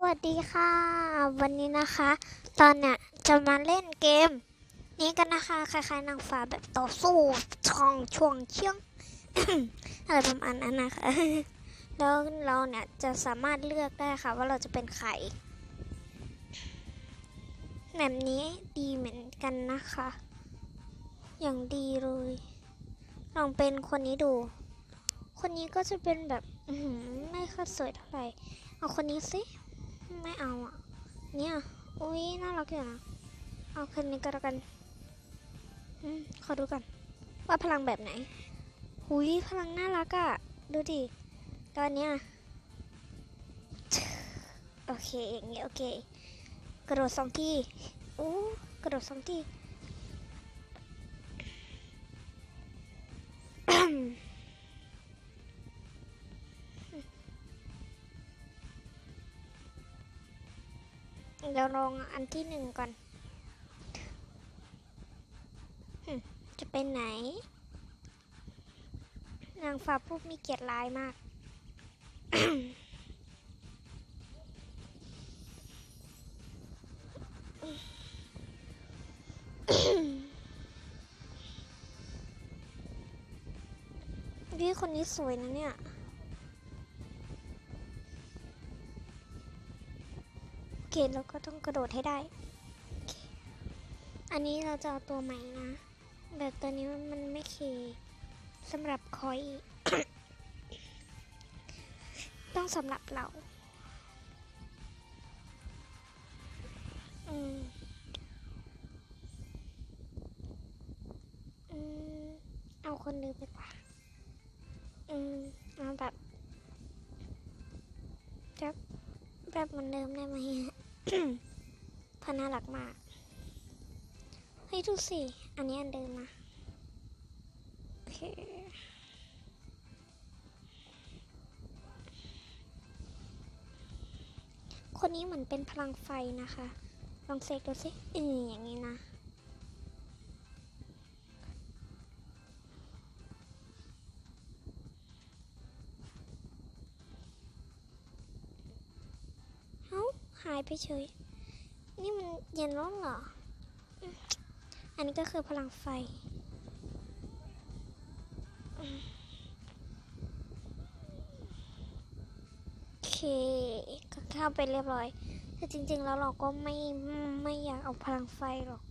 สวัสดีค่ะ วันนี้นะคะ ตอนเนี้ยจะมาเล่นเกม นี้กันนะคะคล้ายๆนางฟ้าแบบต่อสู้ช่องช่วงเชื่องอะไรประมาณนั้นนะคะแล้วเราเนี่ยจะสามารถเลือกได้ค่ะ ว่าเราจะเป็นใครแบบนี้ดีเหมือนกันนะคะ อย่างดีเลย ลองเป็นคนนี้ดู คนนี้ก็จะเป็นแบบไม่ค่อยสวยเท่าไหร่เอาคนนี้สิ ไม่เอาอะ เนี่ย อุ้ยน่ารักอยู่นะ เอาคนนี้ก็แล้วกัน อืม ขอดูกัน ว่าพลังแบบไหน หุยพลังน่ารักอะ ดูดิ ตอนเนี้ย โอเคอย่างเงี้ยโอเค กระโดดสองทีอู้กระโดดสองที เดี๋ยวลองอันที่หนึ่งก่อน จะเป็นไหน นางฟ้าผู้มีเกียรติร้ายมาก พี่คนนี้สวยนะเนี่ย โอเคเราก็ต้องกระโดดให้ได้ อันนี้เราจะเอาตัวใหม่นะ แบบตัวนี้มันไม่เคสำหรับคอย ต้องสำหรับเรา อืมอืมเอาคนเดิมดีกว่า อืมเอาแบบแบบแบบเหมือนเดิมได้ไหมอะ พันน่ารักมาก เฮ้ยดูสิ อันนี้อันเดิมนะโอเคคนนี้เหมือนเป็นพลังไฟนะคะ ลองเสกดูสิอืออย่างนี้นะาหายไปเฉย นี่มันเย็นร้อนเหรอ อันนี้ก็คือพลังไฟ โอเค ก็เข้าไปเรียบร้อยแต่จริงๆแล้วเราก็ไม่ไม่อยากเอาพลังไฟหรอก